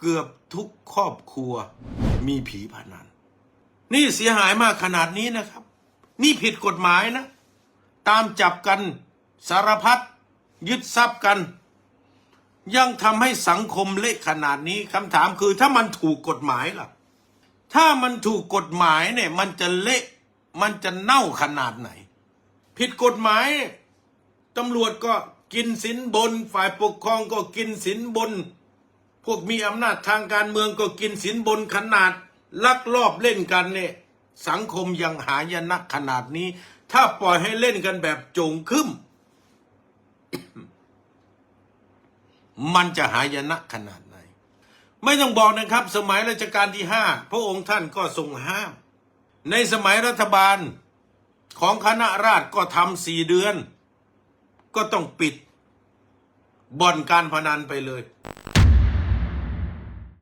เกือบทุกครอบครัวมีผีพนัน นี่เสียหายมากขนาดนี้นะครับ นี่ผิดกฎหมายนะ ตามจับกันสารพัดยึดทรัพย์กัน ยังทำให้สังคมเละขนาดนี้คำถามคือถ้ามันถูกกฎหมายล่ะ ถ้ามันถูกกฎหมายเนี่ย มันจะเละมันจะเน่าขนาดไหน ผิดกฎหมายตำรวจก็กินสินบน ฝ่ายปกครองก็กินสินบน พวกมีอำนาจทางการเมืองก็กินสินบนขนาด ลักลอบเล่นกันเนี่ยสังคมยังหายนะขนาดนี้ ถ้าปล่อยให้เล่นกันแบบโจงครึ่มมันจะหายนะขนาดไหน ไม่ต้องบอกนะครับ สมัยรัชกาลที่ห้าพระองค์ท่านก็ทรงห้าม ในสมัยรัฐบาลของคณะราษฎรก็ทำสี่เดือน ก็ต้องปิดบ่อนการพนันไปเลย